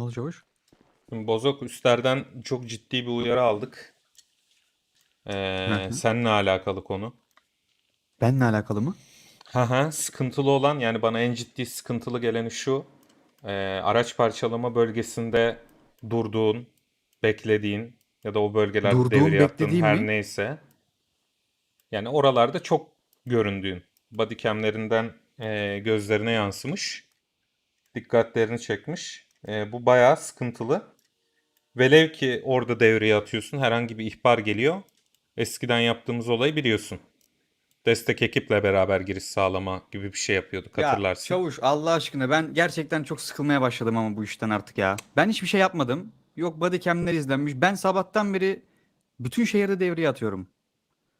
Ne oldu çavuş? Bozok üstlerden çok ciddi bir uyarı aldık. Ee, hı. seninle alakalı konu. Benle alakalı mı? Haha, sıkıntılı olan yani bana en ciddi sıkıntılı geleni şu. Ee, araç parçalama bölgesinde durduğun, beklediğin ya da o bölgelerde Durduğum, devir yaptığın beklediğim her mi? neyse. Yani oralarda çok göründüğün. Bodycamlerinden e, gözlerine yansımış. Dikkatlerini çekmiş. E, bu bayağı sıkıntılı. Velev ki orada devreye atıyorsun, herhangi bir ihbar geliyor. Eskiden yaptığımız olayı biliyorsun. Destek ekiple beraber giriş sağlama gibi bir şey yapıyorduk Ya hatırlarsın. çavuş Allah aşkına ben gerçekten çok sıkılmaya başladım ama bu işten artık ya. Ben hiçbir şey yapmadım. Yok bodycam'ler izlenmiş. Ben sabahtan beri bütün şehirde devreye atıyorum.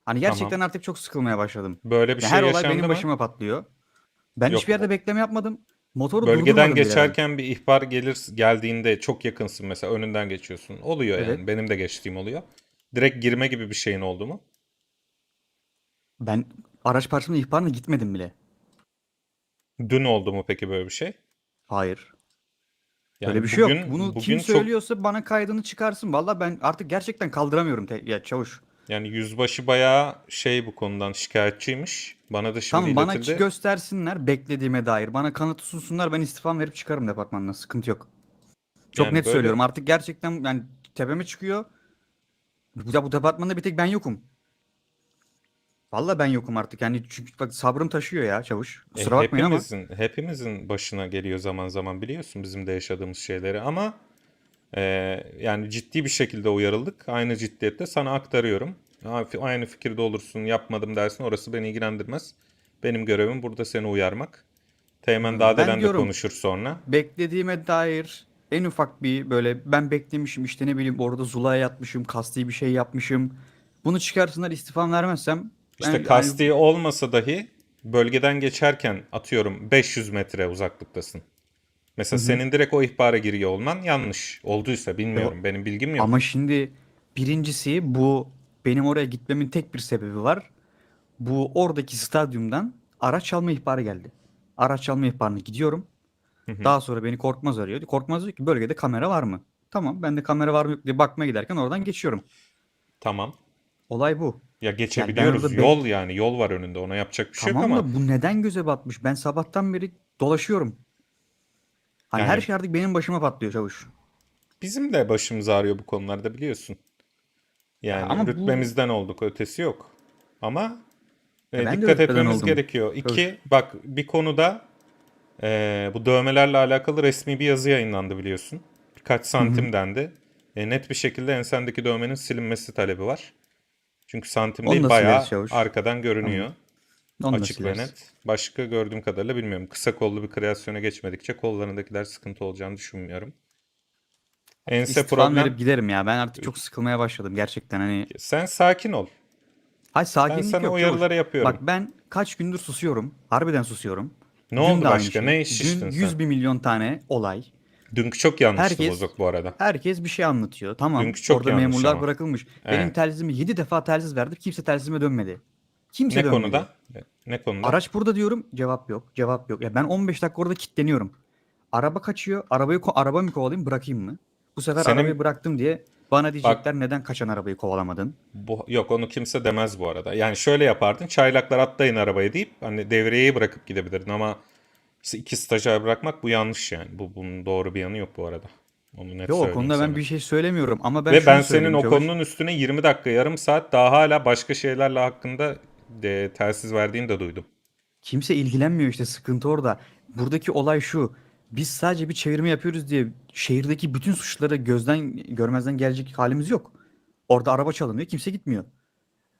Hani gerçekten Tamam. artık çok sıkılmaya başladım. Böyle bir Ya şey her olay yaşandı benim mı? başıma patlıyor. Ben Yok. hiçbir yerde bekleme yapmadım. Motoru Bölgeden durdurmadım bile ben. geçerken bir ihbar gelir geldiğinde çok yakınsın mesela önünden geçiyorsun. Oluyor yani. Evet. Benim de geçtiğim oluyor. Direkt girme gibi bir şeyin oldu mu? Ben araç parçamın ihbarına gitmedim bile. Dün oldu mu peki böyle bir şey? Hayır. Yani Öyle bir şey yok. Bunu kim çok- söylüyorsa bana kaydını çıkarsın. Valla ben artık gerçekten kaldıramıyorum. te- ya çavuş. Yani yüzbaşı bayağı şey bu konudan şikayetçiymiş. Bana da şimdi Tamam bana iletildi. göstersinler beklediğime dair. Bana kanıtı sunsunlar. Ben istifam verip çıkarım departmandan. Sıkıntı yok. Çok Yani net böyle- söylüyorum. Artık gerçekten yani tepeme çıkıyor. Bu, bu departmanda bir tek ben yokum. Valla ben yokum artık. Yani çünkü bak sabrım taşıyor ya çavuş. E, Kusura bakmayın ama. hepimizin, hepimizin başına geliyor zaman zaman biliyorsun bizim de yaşadığımız şeyleri ama e, yani ciddi bir şekilde uyarıldık. Aynı ciddiyette sana aktarıyorum. Aynı fikirde olursun yapmadım dersin orası beni ilgilendirmez. Benim görevim burada seni uyarmak. Teğmen Ben Dağdelen de diyorum- konuşur sonra. Beklediğime dair en ufak bir böyle ben beklemişim işte ne bileyim orada zulaya yatmışım. Kasti bir şey yapmışım. Bunu çıkarsınlar istifam vermezsem. İşte ben- kasti olmasa dahi bölgeden geçerken atıyorum 500 metre uzaklıktasın. Mesela senin direkt o ihbara giriyor olman yanlış. Olduysa bilmiyorum. Benim bilgim yok. Ama şimdi birincisi bu benim oraya gitmemin tek bir sebebi var. Bu oradaki stadyumdan araç çalma ihbarı geldi. Araç çalma ihbarına gidiyorum. Daha sonra beni Korkmaz arıyor. Korkmaz diyor ki bölgede kamera var mı? Tamam ben de kamera var mı yok diye bakmaya giderken oradan geçiyorum. Tamam. Olay bu. Ya geçebiliyoruz. be- Yol yani yol var önünde. Ona yapacak bir şey Tamam yok ama da bu neden göze batmış? Ben sabahtan beri dolaşıyorum. Hani Yani- her şey artık benim başıma patlıyor çavuş. bizim de başımız ağrıyor bu konularda biliyorsun. Yani ama bu- rütbemizden olduk. Ötesi yok. Ama e, Ya ben de dikkat rütbeden etmemiz oldum. gerekiyor. İki, bak bir konuda e, bu dövmelerle alakalı resmi bir yazı yayınlandı biliyorsun. Birkaç santim dendi. E, net bir şekilde ensendeki dövmenin silinmesi talebi var. Çünkü santim Onu değil bayağı Çavuş. arkadan görünüyor. Onu Açık ve net. Başka gördüğüm kadarıyla bilmiyorum. Kısa kollu bir kreasyona geçmedikçe kollarındakiler sıkıntı olacağını düşünmüyorum. Ense İstifam problem. verip giderim ya. Ben artık çok sıkılmaya başladım gerçekten hani. Sen sakin ol. Hay sakinlik sana yok. uyarıları çavuş. yapıyorum. Bak ben kaç gündür susuyorum. Harbiden susuyorum. Ne Dün oldu de aynı başka? şey. Ne iş şiştin Dün sen? 100 bir milyon tane olay. Dünkü çok yanlıştı Herkes- bozuk bu arada. Herkes bir şey anlatıyor. Tamam. Dünkü çok Orada yanlış memurlar ama. bırakılmış. Benim Evet. telsizimi 7 defa telsiz verdim. Kimse telsizime dönmedi. Kimse Ne dönmedi. konuda? Ne konuda? Araç burada diyorum. Cevap yok. Cevap yok. Ya ben 15 dakika orada kilitleniyorum. Araba kaçıyor. Arabayı araba mı kovalayayım bırakayım mı? Bu sefer Senin- arabayı bıraktım diye bana diyecekler neden kaçan arabayı kovalamadın? Bu, yok onu kimse demez bu arada. Yani şöyle yapardın. Çaylaklar atlayın arabaya deyip hani devriyeyi bırakıp gidebilirdin ama iki stajyer bırakmak bu yanlış yani. Bu bunun doğru bir yanı yok bu arada. Onu net Yok o konuda ben sana. bir şey söylemiyorum ama ben Ve ben senin o konunun üstüne 20 dakika yarım saat daha hala başka şeylerle hakkında de, telsiz verdiğini de duydum. Kimse ilgilenmiyor işte sıkıntı orada. Buradaki olay şu. Biz sadece bir çevirme yapıyoruz diye şehirdeki bütün suçları gözden görmezden gelecek halimiz yok. Orada araba çalınıyor, kimse gitmiyor.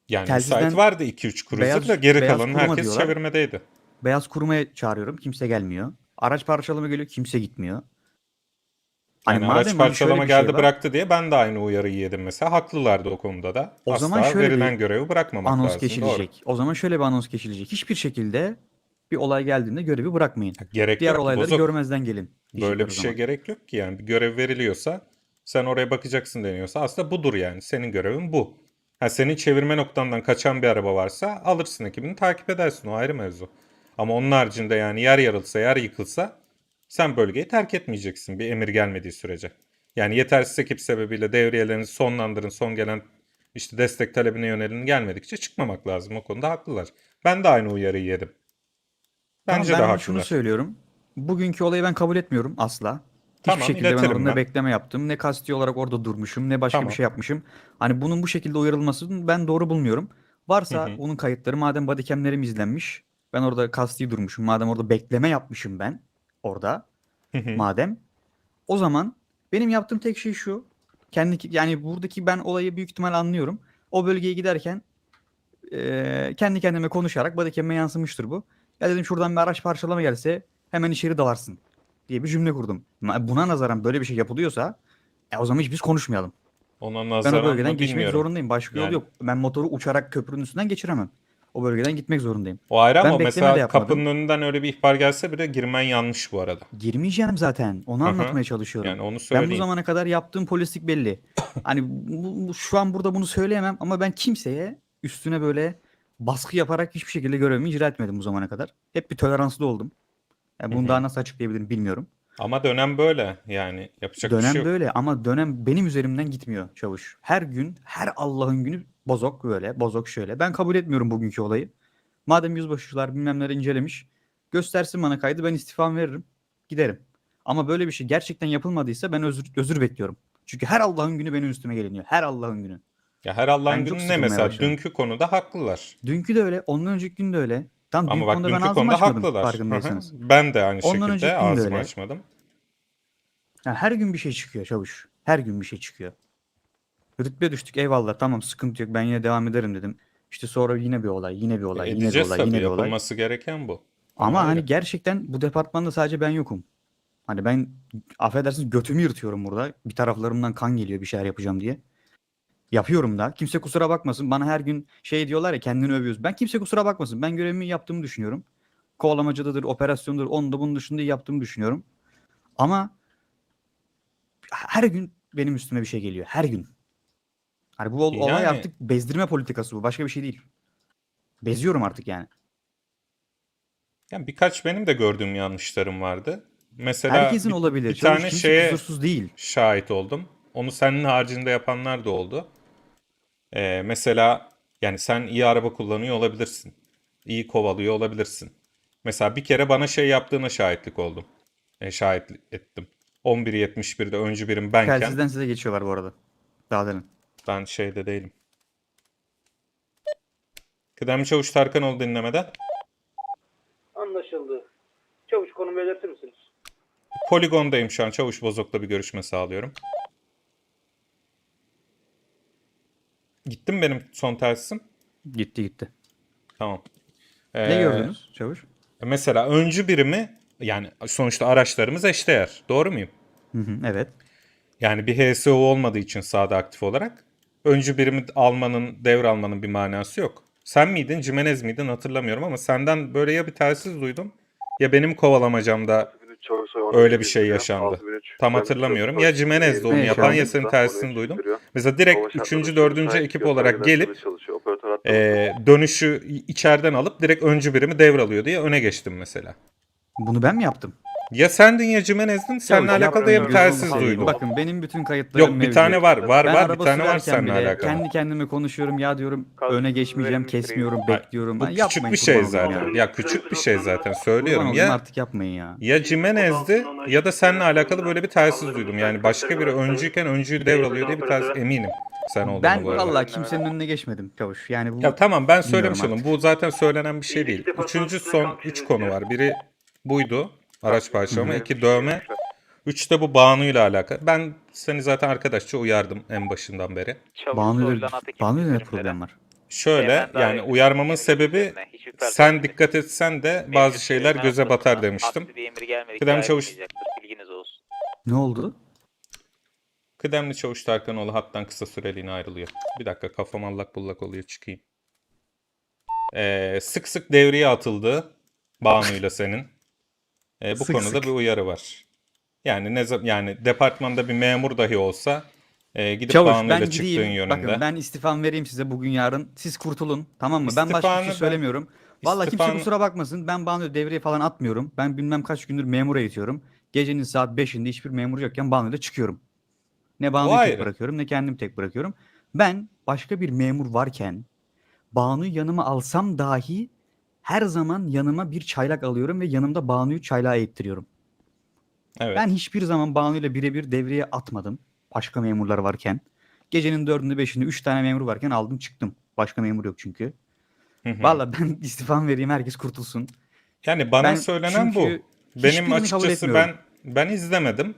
Yani Telsizden müsait vardı 2-3 cruiser beyaz- da geri beyaz kalanın kuruma herkes diyorlar. çevirmedeydi. Beyaz kurumaya çağırıyorum, kimse gelmiyor. Araç parçalama geliyor, kimse gitmiyor. Yani araç hani şöyle parçalama şey geldi var, bıraktı diye ben de aynı uyarıyı yedim mesela. Haklılardı o konuda da. O Asla zaman şöyle bir verilen görevi bırakmamak anons lazım. geçilecek. O zaman şöyle bir anons geçilecek. Hiçbir şekilde bir olay geldiğinde görevi bırakmayın. Doğru. Gerek Diğer yok. olayları Bozok. görmezden gelin. Böyle bir şey zaman. gerek yok ki yani. Bir görev veriliyorsa sen oraya bakacaksın deniyorsa aslında budur yani. Senin görevin bu. Ha, senin çevirme noktandan kaçan bir araba varsa alırsın ekibini takip edersin. O ayrı mevzu. Ama onun haricinde yani yer yarılsa yer yıkılsa Sen bölgeyi terk etmeyeceksin bir emir gelmediği sürece. Yani yetersiz ekip sebebiyle devriyelerinizi sonlandırın, son gelen işte destek talebine yönelin gelmedikçe çıkmamak lazım. O konuda haklılar. Ben de aynı uyarıyı yedim. Tamam, Bence ben de ama şunu haklılar. söylüyorum. Bugünkü olayı ben kabul etmiyorum asla. Tamam, Hiçbir şekilde ben orada ben. bekleme yaptım. Ne kasti olarak orada durmuşum, ne başka Tamam. bir şey yapmışım. Hani bunun bu şekilde uyarılmasını ben doğru bulmuyorum. Varsa Hı hı. onun kayıtları madem bodycamlerim izlenmiş, ben orada kasti durmuşum, madem orada bekleme yapmışım ben orada, madem o zaman benim yaptığım tek şey şu. Kendi yani buradaki ben olayı büyük ihtimal anlıyorum. O bölgeye giderken eee, kendi kendime konuşarak bodycam'e yansımıştır bu. Ya dedim şuradan bir araç parçalama gelse hemen içeri dalarsın diye bir cümle kurdum. Buna nazaran böyle bir şey yapılıyorsa e, o zaman hiç biz konuşmayalım. Ona Ben o nazaran bölgeden geçmek bilmiyorum. zorundayım. Başka yol Yani- yok. Ben motoru uçarak köprünün üstünden geçiremem. O bölgeden gitmek zorundayım. O ayrı Ben ama mesela kapının önünden öyle bir ihbar gelse bile girmen yanlış bu arada. Girmeyeceğim zaten. Onu Hı hı. anlatmaya çalışıyorum. Yani onu Ben bu söyleyeyim. zamana kadar yaptığım polislik belli. Hani bu- bu- şu an burada bunu söyleyemem ama ben kimseye üstüne böyle baskı yaparak hiçbir şekilde görevimi icra etmedim bu zamana kadar. Hep bir toleranslı oldum. Yani Hı bunu hı. daha nasıl açıklayabilirim bilmiyorum. Ama dönem böyle yani yapacak bir dönem şey yok. böyle ama dönem benim üzerimden gitmiyor çavuş. Her gün, her Allah'ın günü bozok böyle, bozok şöyle. Ben kabul etmiyorum bugünkü olayı. Madem yüzbaşılar bilmem neler incelemiş, göstersin bana kaydı ben istifam veririm, giderim. Ama böyle bir şey gerçekten yapılmadıysa ben özür, özür bekliyorum. Çünkü her Allah'ın günü benim üstüme geliniyor. Her Allah'ın günü. Ya her Allah'ın Ben günü ne mesela? başladım. Dünkü konuda haklılar. Dünkü de öyle, ondan önceki gün de öyle. Tam Ama dünkü bak konuda ben dünkü ağzımı konuda haklılar. Farkındaysanız. Ben de aynı Ondan şekilde ağzımı öyle. açmadım. Ya her gün bir şey çıkıyor çavuş. Her gün bir şey çıkıyor. Rütbe düştük eyvallah tamam sıkıntı yok ben yine devam ederim dedim. İşte sonra yine bir olay, yine bir olay, yine bir Edeceğiz olay, tabii yine bir olay. yapılması gereken bu. Ama hani gerçekten bu departmanda sadece ben yokum. Hani ben affedersiniz götümü yırtıyorum burada. Bir taraflarımdan kan geliyor bir şeyler yapacağım diye. Yapıyorum da. Kimse kusura bakmasın. Bana her gün şey diyorlar ya kendini övüyoruz. Ben kimse kusura bakmasın. Ben görevimi yaptığımı düşünüyorum. Kovalamacadadır, operasyondur, onu da bunun dışında yaptığımı düşünüyorum. Ama her gün benim üstüme bir şey geliyor. Her gün. Hani bu ol- olay Yani- artık bezdirme politikası bu. Başka bir şey değil. Beziyorum artık yani. Yani birkaç benim de gördüğüm yanlışlarım vardı. Mesela Herkesin bir, olabilir. bir Çavuş tane kimse şeye kusursuz değil. şahit oldum. Onu senin haricinde yapanlar da oldu. Ee, mesela yani sen iyi araba kullanıyor olabilirsin. İyi kovalıyor olabilirsin. Mesela bir kere bana şey yaptığına şahitlik oldum. E, şahit ettim. 11.71'de öncü birim benken Telsizden size geçiyorlar bu arada. Daha demin. Ben şeyde değilim. Kıdemli Çavuş Tarkanoğlu dinlemede. Anlaşıldı. Çavuş konum belirtir misiniz? Poligondayım şu an. Çavuş Bozok'la bir görüşme sağlıyorum. Gitti mi benim son telsisim? Gitti gitti. Tamam. Ne Ee, gördünüz çavuş? Mesela öncü birimi yani sonuçta araçlarımız eşdeğer. Doğru muyum? Hı hı, evet. Yani bir HSO olmadığı için sahada aktif olarak öncü birimi almanın, devralmanın bir manası yok. Sen miydin, Cimenez miydin hatırlamıyorum ama senden böyle ya bir telsiz duydum ya benim kovalamacamda öyle bir şey yaşandı. Tam hatırlamıyorum. Ya Cimenez'de onu yapan ya senin telsizini duydum. Mesela direkt 3. 4. ekip olarak gelip e, dönüşü içeriden alıp direkt öncü birimi devralıyor diye öne geçtim mesela. Bunu ben mi yaptım? Ya sendin ya Cimenez'din. Seninle alakalı da ya bir yapmıyorum, telsiz seveyim. duydum. Bakın benim bütün kayıtlarım Yok bir mevcut. tane var. Var Ben var araba bir tane var sürerken seninle bile alakalı. kendi kendime konuşuyorum ya diyorum öne geçmeyeceğim, kesmiyorum, Hayır, bekliyorum. Bu Lan küçük yapmayın, bir şey kurban olayım zaten. ya. Ya küçük bir şey zaten Kurban söylüyorum. olayım Ya artık yapmayın ya. ya Cimenez'di ya da seninle alakalı böyle bir telsiz duydum. Yani başka biri öncüyken öncüyü devralıyor diye bir telsiz eminim sen olduğunu Ben bu arada. vallahi kimsenin önüne geçmedim çavuş. Yani bu Ya tamam ben söylemiş Bilmiyorum oldum. Bu zaten söylenen bir şey değil. Üçüncü son üç konu var. Biri buydu. Araç parçalama. iki dövme. Üç de bu Banu'yla alakalı. Ben seni zaten arkadaşça uyardım en başından beri. Banu'yla Banu'yla ne problem var? Şöyle yani uyarmamın sebebi sen dikkat etsen de bazı şeyler göze batar demiştim. Kıdem Çavuş. Ne oldu? Kıdemli Çavuş Tarkanoğlu hattan kısa süreliğine ayrılıyor. Bir dakika kafam allak bullak oluyor çıkayım. Ee, sık sık devreye atıldı Banu'yla senin. Ee, bu Sık konuda sık. bir uyarı var. Yani ne yani departmanda bir memur dahi olsa e, gidip Çavuş ben çıktığın gideyim. yönünde. Bakın ben istifam vereyim size bugün yarın. Siz kurtulun. Tamam mı? Ben başka bir İstifanı şey ben- söylemiyorum. Vallahi kimse kusura bakmasın. Ben Banu devreye falan atmıyorum. Ben bilmem kaç gündür memura eğitiyorum. Gecenin saat 5'inde hiçbir memur yokken Banu'yla çıkıyorum. Ne Banu'yu O tek bırakıyorum ne kendim tek bırakıyorum. Ben başka bir memur varken Banu'yu yanıma alsam dahi her zaman yanıma bir çaylak alıyorum ve yanımda Banu'yu çaylağa eğittiriyorum. Evet. Ben hiçbir zaman Banu'yla birebir devreye atmadım. Başka memurlar varken. Gecenin dördünde beşinde üç tane memur varken aldım çıktım. Başka memur yok çünkü. Valla ben istifam vereyim herkes kurtulsun. Yani bana Ben söylenen bu. Benim açıkçası ben ben izlemedim.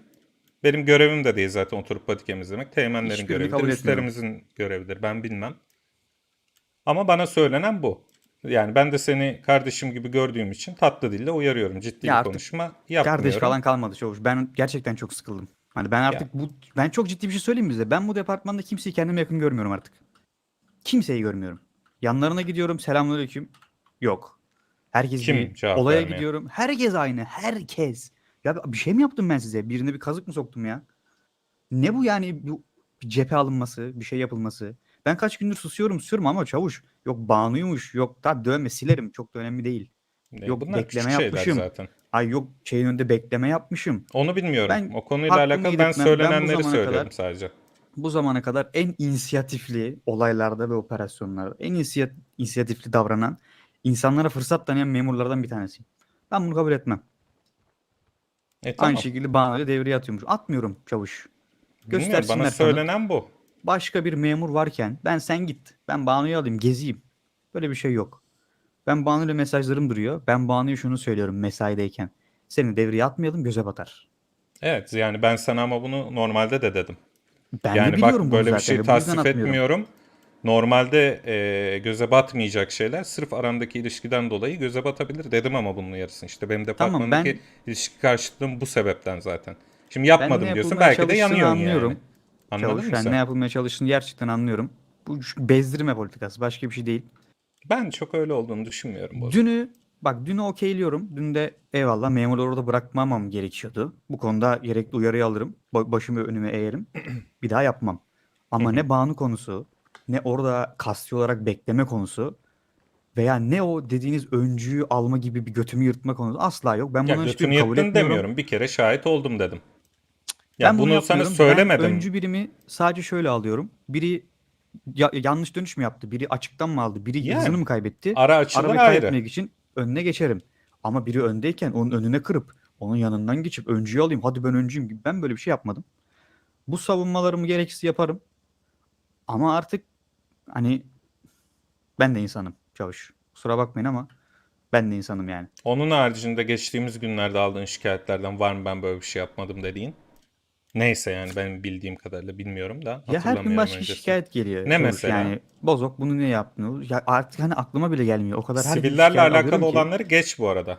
Benim görevim de değil zaten oturup bodycam izlemek. Teğmenlerin Hiçbirini görevidir, üstlerimizin görevidir. Ben bilmem. Ama bana söylenen bu. Yani ben de seni kardeşim gibi gördüğüm için tatlı dille uyarıyorum. Ciddi Ya bir konuşma yapmıyorum. Kardeş falan kalmadı çavuş. Ben gerçekten çok sıkıldım. Hani ben artık bu ben çok ciddi bir şey söyleyeyim mi size. Ben bu departmanda kimseyi kendime yakın görmüyorum artık. Kimseyi görmüyorum. Yanlarına gidiyorum. Selamünaleyküm. Yok. Herkes Kim bir olaya vermiyor? gidiyorum. Herkes aynı. Herkes. Ya bir şey mi yaptım ben size? Birine bir kazık mı soktum ya? Ne bu yani bu cephe alınması, bir şey yapılması? Ben kaç gündür susuyorum susuyorum ama çavuş yok Banu'ymuş yok tabi dövme silerim çok da önemli değil. Ne, Yok, Bunlar bekleme yapmışım. zaten. Ay yok şeyin önünde bekleme yapmışım. Onu bilmiyorum. Ben o konuyla alakalı ben. Ben söylenenleri zamana söylüyorum kadar- sadece. bu zamana kadar en inisiyatifli olaylarda ve operasyonlarda en inisiyat- inisiyatifli davranan insanlara fırsat tanıyan memurlardan bir tanesiyim. Ben bunu kabul etmem. E, tamam. Aynı şekilde bana da devreye atıyormuş. Atmıyorum çavuş. Bilmiyorum, Göstersinler bana kanıt. söylenen bu. Başka bir memur varken ben sen git. Ben Banu'yu alayım gezeyim. Böyle bir şey yok. Ben Banu'yla mesajlarım duruyor. Ben Banu'ya şunu söylüyorum mesaideyken. Seni devreye atmayalım göze batar. Evet yani ben sana ama bunu normalde de dedim. Ben de yani biliyorum bak böyle bir zaten şey bu yüzden tasvip etmiyorum. Normalde e, göze batmayacak şeyler sırf arandaki ilişkiden dolayı göze batabilir dedim ama bunun yarısını işte benim departmandaki ben- ilişki karşıtlığım bu sebepten zaten. Şimdi yapmadım diyorsun belki de yanıyorsun anlıyorum. yani. Anladın mı sen? ne yapılmaya çalıştığını gerçekten anlıyorum. Bu bezdirme politikası başka bir şey değil. Ben çok öyle olduğunu düşünmüyorum. bu arada. Dünü bak dünü okeyliyorum. Dün de eyvallah memurları orada bırakmamam gerekiyordu. Bu konuda gerekli uyarıyı alırım. Ba- başımı önüme eğerim. bir daha yapmam. Ama ne Banu konusu ne orada kasti olarak bekleme konusu veya ne o dediğiniz öncüyü alma gibi bir götümü yırtma konusu asla yok. Ben Ya bunların götünü hiçbirini kabul etmiyorum. demiyorum. Bir kere şahit oldum dedim. Ya ben bunu, bunu sana söylemedim. Ben öncü birimi sadece şöyle alıyorum. Biri ya- yanlış dönüş mü yaptı? Biri açıktan mı aldı? Biri Yani, hızını mı kaybetti? Ara açılır Arabayı ayrı. kaybetmek için önüne geçerim. Ama biri öndeyken onun önüne kırıp onun yanından geçip öncüyü alayım. Hadi ben öncüyüm gibi. Ben böyle bir şey yapmadım. Bu savunmalarımı gereksiz yaparım. Ama artık hani ben de insanım çavuş. Kusura bakmayın ama ben de insanım yani. Onun haricinde geçtiğimiz günlerde aldığın şikayetlerden var mı ben böyle bir şey yapmadım dediğin? Neyse yani benim bildiğim kadarıyla bilmiyorum da Ya her gün hatırlamıyorum başka öncesini. şikayet geliyor. Ne çavuş. mesela? Yani bozok bunu ne yaptın? Ya artık hani aklıma bile gelmiyor. O kadar her gün Sivillerle şikayet alıyorum alakalı ki. olanları geç bu arada.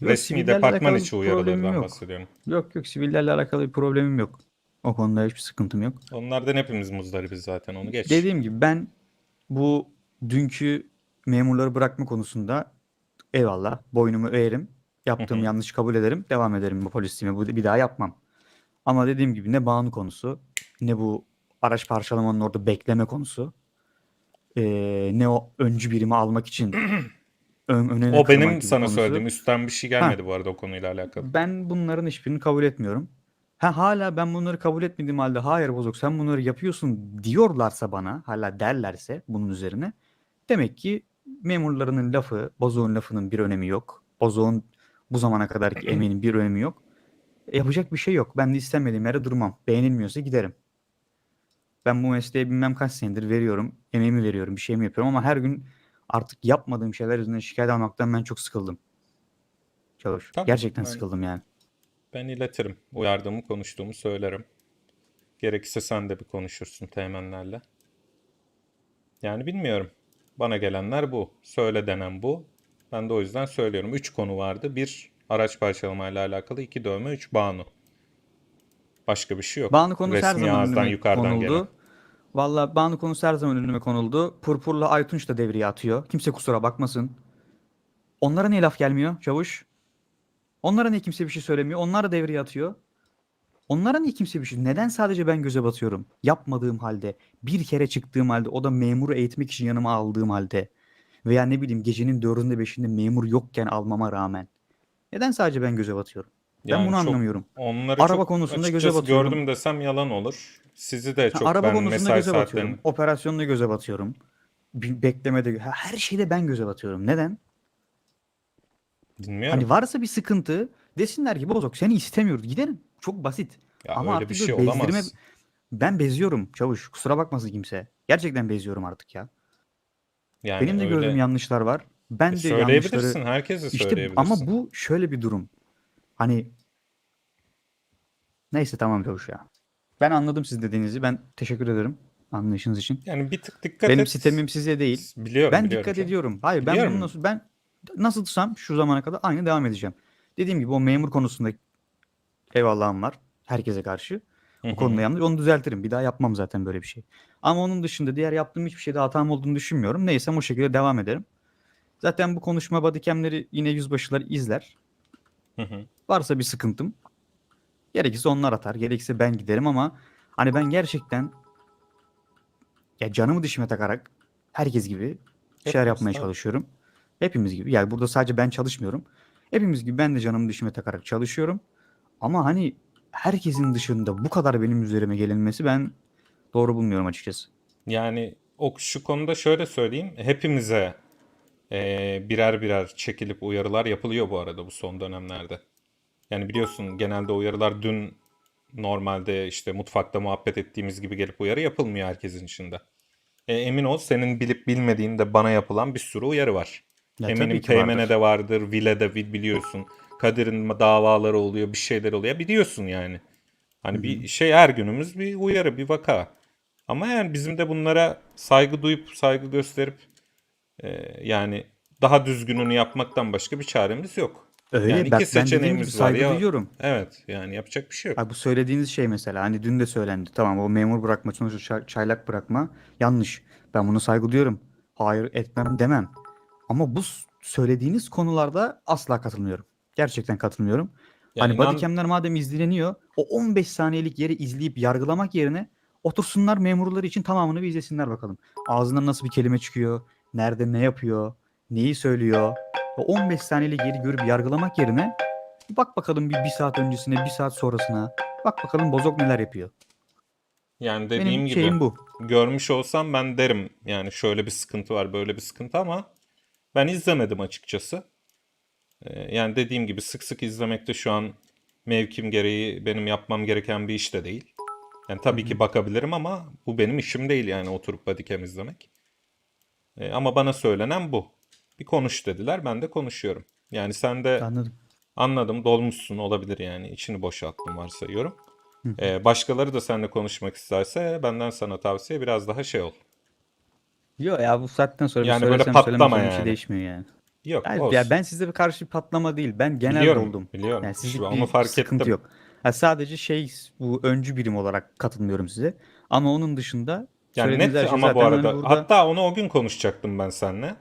Yok, Resmi sivillerle departman alakalı içi bir problemim uyarılardan yok. bahsediyorum. Yok yok sivillerle alakalı bir problemim yok. O konuda hiçbir sıkıntım yok. Onlardan hepimiz muzdaribiz zaten onu geç. Dediğim gibi ben bu dünkü memurları bırakma konusunda eyvallah boynumu eğerim. Yaptığım yanlış kabul ederim. Devam ederim bu polisliğime. Bu bir daha yapmam. Ama dediğim gibi ne Banu konusu ne bu araç parçalamanın orada bekleme konusu eee, ne o öncü birimi almak için ön, önüne O benim sana konusu. söylediğim üstten bir şey gelmedi bu arada o konuyla alakalı. Ben bunların hiçbirini kabul etmiyorum. Ha hala ben bunları kabul etmediğim halde hayır bozuk sen bunları yapıyorsun diyorlarsa bana hala derlerse bunun üzerine demek ki memurlarının lafı bozuğun lafının bir önemi yok. Bozuğun bu zamana kadarki emeğinin bir önemi yok. E, Yapacak bir şey yok. Ben de istemediğim yere durmam. Beğenilmiyorsa giderim. Ben bu mesleğe bilmem kaç senedir veriyorum. Emeğimi veriyorum. Bir şeyimi yapıyorum ama her gün artık yapmadığım şeyler yüzünden şikayet almaktan ben çok sıkıldım. Çavuş. Tamam, Gerçekten ben- sıkıldım yani. Ben iletirim. Uyardığımı konuştuğumu söylerim. Gerekirse sen de bir konuşursun teğmenlerle. Yani bilmiyorum. Bana gelenler bu. Söyle denen bu. Ben de o yüzden söylüyorum. Üç konu vardı. Bir araç parçalamayla alakalı. iki dövme. Üç Banu. Başka bir şey yok. Banu konusu her Resmi zaman ağızdan yukarıdan konuldu. gelen. Valla Banu konusu her zaman önüme konuldu. Purpur'la Aytunç da devreye atıyor. Kimse kusura bakmasın. Onlara niye laf gelmiyor çavuş? Onlara niye kimse bir şey söylemiyor? Onlar da devreye atıyor. Onlara niye kimse bir şey? Neden sadece ben göze batıyorum? Yapmadığım halde, bir kere çıktığım halde, o da memuru eğitmek için yanıma aldığım halde veya ne bileyim gecenin dördünde beşinde memur yokken almama rağmen. Neden sadece ben göze batıyorum? Ben Yani bunu çok- anlamıyorum. Onları Araba çok konusunda göze açıkçası batıyorum. gördüm desem yalan olur. Sizi de Ha, çok araba ben konusunda mesai göze batıyorum. saatlerini Operasyonda göze batıyorum. Bir beklemede ha, her şeyde ben göze batıyorum. Neden? dinliyorum. Hani varsa bir sıkıntı desinler ki bozok seni istemiyoruz. Gidelim. Çok basit. Ya Ama öyle artık bir böyle şey bezdirme- olamaz. Ben beziyorum çavuş. Kusura bakmasın kimse. Gerçekten beziyorum artık ya. Yani Benim de öyle gördüğüm yanlışlar var. Ben E, de söyleyebilirsin. yanlışları Herkese İşte söyleyebilirsin. ama bu şöyle bir durum. Hani neyse tamam çavuş ya. Ben anladım siz dediğinizi. Ben teşekkür ederim anlayışınız için. yani bir tık dikkat Benim et. sitemim size değil. Biliyorum, Ben biliyorum dikkat canım. ediyorum. Hayır ben Biliyorum. bunu nasıl ben nasılsam şu zamana kadar aynı devam edeceğim. Dediğim gibi o memur konusunda eyvallahım var herkese karşı. Hı Bu hı. konuda yanlış. Onu düzeltirim. Bir daha yapmam zaten böyle bir şey. Ama onun dışında diğer yaptığım hiçbir şeyde hatam olduğunu düşünmüyorum. Neyse o şekilde devam ederim. Zaten bu konuşma bodycam'leri yine yüzbaşılar izler. Hı hı. Varsa bir sıkıntım gerekirse onlar atar. Gerekirse ben giderim ama hani ben gerçekten ya canımı dişime takarak herkes gibi şeyler Hepimiz, yapmaya tabii. çalışıyorum. Hepimiz gibi. Yani burada sadece ben çalışmıyorum. Hepimiz gibi ben de canımı dişime takarak çalışıyorum. Ama hani herkesin dışında bu kadar benim üzerime gelinmesi ben doğru bulmuyorum açıkçası. Yani o şu konuda şöyle söyleyeyim. Hepimize eee, birer birer çekilip uyarılar yapılıyor bu arada bu son dönemlerde. Yani biliyorsun genelde uyarılar dün normalde işte mutfakta muhabbet ettiğimiz gibi gelip uyarı yapılmıyor herkesin içinde. E, emin ol senin bilip bilmediğin de bana yapılan bir sürü uyarı var. Ya Eminim Teğmen'e de vardır, Vile'de bil- biliyorsun. Kadir'in davaları oluyor, bir şeyler oluyor. Biliyorsun yani. Hani bir şey her günümüz bir uyarı, bir vaka. Ama yani bizim de bunlara saygı duyup, saygı gösterip yani daha düzgününü yapmaktan başka bir çaremiz yok. Öyle Yani iki ben seçeneğimiz var saygı ya. duyuyorum. Evet yani yapacak bir şey yok. Bak bu söylediğiniz şey mesela hani dün de söylendi. Tamam o memur bırakma sonuçta çay- çaylak bırakma yanlış. Ben bunu saygı duyuyorum. Hayır etmem demem. Ama bu söylediğiniz konularda asla katılmıyorum. Gerçekten katılmıyorum. Ya hani inan- bodycam'ler madem izleniyor o 15 saniyelik yeri izleyip yargılamak yerine otursunlar memurları için tamamını bir izlesinler bakalım. Ağzından nasıl bir kelime çıkıyor, nerede ne yapıyor, neyi söylüyor. O 15 saniyelik yeri görüp yargılamak yerine bak bakalım bir, bir saat öncesine, bir saat sonrasına. Bak bakalım bozok neler yapıyor. Yani dediğim Benim gibi bu. görmüş olsam ben derim yani şöyle bir sıkıntı var böyle bir sıkıntı ama ben izlemedim açıkçası. Ee, yani dediğim gibi sık sık izlemekte şu an mevkim gereği benim yapmam gereken bir iş de değil. Yani tabii ki bakabilirim ama bu benim işim değil yani oturup bodycam izlemek. Ee, ama bana söylenen bu. Bir konuş dediler ben de konuşuyorum. Yani sen de Anladım. Anladım. Dolmuşsun olabilir yani. İçini boşalttım varsayıyorum. Ee, başkaları da seninle konuşmak isterse benden sana tavsiye biraz daha şey ol. Yok ya bu saatten sonra Yani bir böyle söylesem patlama söylemesem bir şey yani. değişmiyor yani. Yok Yani olsun. ya ben size bir karşı bir patlama değil. Ben genel Biliyorum, oldum. biliyorum. Yani Şu sizlik bir onu fark sıkıntı ettim. yok. Ha, sadece şey bu öncü birim olarak katılmıyorum size. Ama onun dışında Yani net şey ama bu zaten hani arada burada hatta onu o gün konuşacaktım ben seninle. benim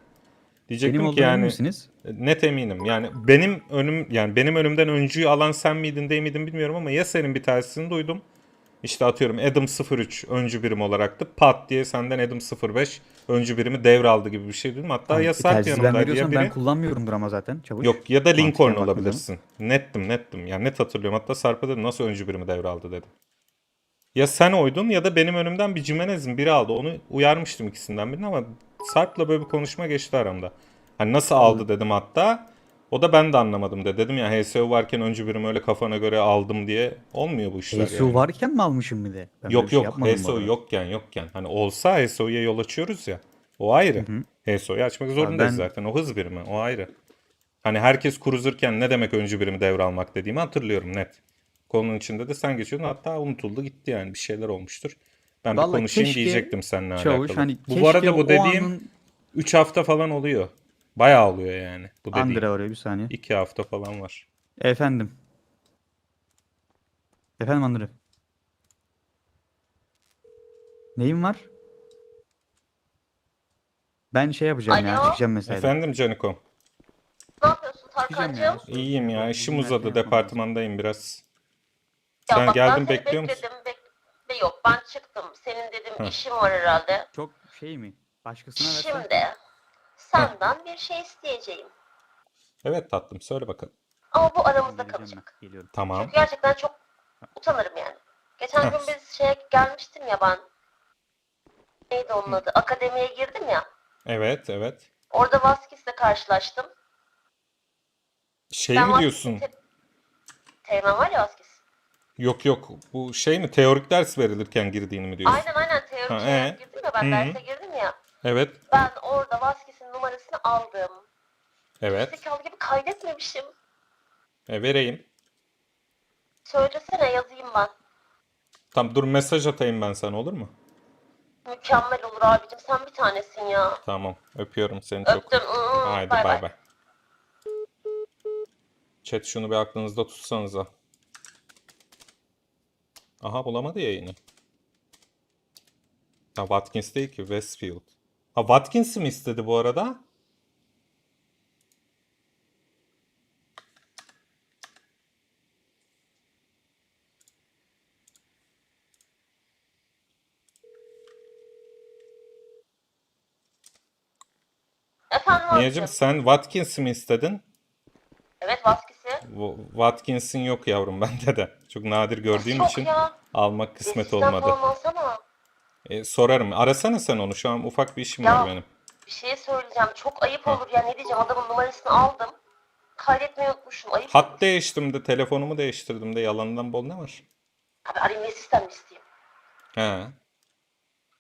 Diyecektim ki olduğuna emin yani misiniz? net eminim. Yani benim önüm yani benim önümden öncüyü alan sen miydin değil miydin bilmiyorum ama ya senin bir tanesini duydum. İşte atıyorum Adam 03 öncü birim olaraktı. Pat diye senden Adam 05 öncü birimi devraldı gibi bir şey duydum. Hatta Abi, ya bir Sarp yanımdaydı ya biri. ben kullanmıyorumdur ama zaten çavuş. Yok ya da Lincoln olabilirsin. Nettim nettim. Yani net hatırlıyorum. Hatta Sarp'a dedim nasıl öncü birimi devraldı dedim. Ya sen oydun ya da benim önümden bir Jimenez'in biri aldı. Onu uyarmıştım ikisinden birini ama Sarp'la böyle bir konuşma geçti aramda. Hani nasıl aldı dedim hatta. O da ben de anlamadım de. Dedim ya HSO varken öncü birimi öyle kafana göre aldım diye olmuyor bu işler HSO yani. varken mi almışım bir de? Ben Yok şey yok HSO arada. yokken yokken. Hani olsa HSO'ya yol açıyoruz ya. O ayrı. HSO'yu açmak zorundayız ben- zaten. O hız birimi. O ayrı. Hani herkes cruiser'ken ne demek öncü birimi devralmak dediğimi hatırlıyorum net. Konunun içinde de sen geçiyordun. Hatta unutuldu gitti yani. Bir şeyler olmuştur. Ben bir Vallahi konuşayım keşke diyecektim seninle Çavuş alakalı. hani bu, arada bu dediğim anın 3 hafta falan oluyor. Bayağı oluyor yani. Bu dediğim. Andre arıyor bir saniye. 2 hafta falan var. Efendim. Efendim Andre. Neyim var? Ben şey yapacağım ya. Alo? Çıkacağım mesela. Efendim Canikom. Ne yapıyorsun ya. Tarkan'cığım? İyiyim ya. İşim uzadı. yapmam Departmandayım biraz. Ya Sen bak geldin ben seni bekliyor musun? bekledim, Bekle yok ben çıktım. Senin dedim Heh. işin var herhalde. Çok şey mi? Başkasına versen. Şimdi senden bir şey isteyeceğim. Evet tatlım söyle bakalım. Ama bu aramızda kalacak. Geliyorum. Tamam. Çünkü gerçekten çok utanırım yani. Geçen gün biz şeye gelmiştim ya ben. Neydi onun adı? Akademiye girdim ya. Evet, evet. Orada Vaskis'le karşılaştım. Şey Ben mi diyorsun? te- Teğmen var ya Vaskis. Yok yok. Bu şey mi? Teorik ders verilirken girdiğini mi diyorsun? Aynen aynen teorik Ha, şeye ee? girdim ya ben Hı hı. derse girdim ya. Evet. Ben orada Vaskis'in numarasını aldım. Evet. Zekalı gibi kaydetmemişim. E, vereyim. Söylesene yazayım ben. Tamam dur mesaj atayım ben sana olur mu? Mükemmel olur abicim sen bir tanesin ya. Tamam. Öpüyorum seni çok. Öptüm. Haydi bay. bay. Chat şunu bir aklınızda tutsanıza. Aha bulamadı yayını. Ha Watkins değil ki Westfield. Ha Watkins'i mi istedi bu arada? Efendim Niyacım sen Watkins'i mi istedin? Evet Vaskis'i. Watkins'in yok yavrum bende de. Çok nadir gördüğüm Yok için ya. almak kısmet Eskiden olmadı. E, sorarım. Arasana sen onu. Şu an ufak bir işim Ya. var benim. Bir şey söyleyeceğim. Çok ayıp olur ya. Ne diyeceğim? Adamın numarasını aldım. Kaydetmeyi unutmuşum. Ayıp olur. Hat değiştim de telefonumu değiştirdim de yalandan bol ne var? Abi arayayım ve sistem isteyeyim? He.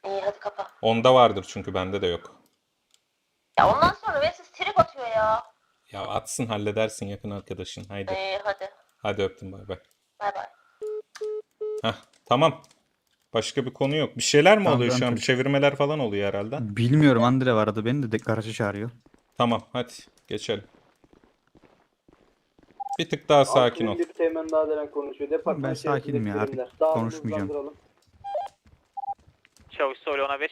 İyi hadi kapa. Onda vardır çünkü bende de yok. Ya ondan sonra Vesis trip atıyor ya. Ya atsın halledersin yakın arkadaşın. Haydi. İyi hadi. Hadi öptüm bay bay. Bay bay. Heh, tamam. Başka bir konu yok. Bir şeyler mi Tamam, oluyor ben şu an? Bir çevirmeler falan oluyor herhalde. Bilmiyorum Andre var arada beni de, de garaja çağırıyor. Tamam hadi geçelim. Bir tık daha sakin ol. Bir teğmen daha denen konuşuyor. Departman Ben sakinim ya, artık birimler. Dağılımı konuşmayacağım. hızlandıralım. Çavuş Soli ona 5.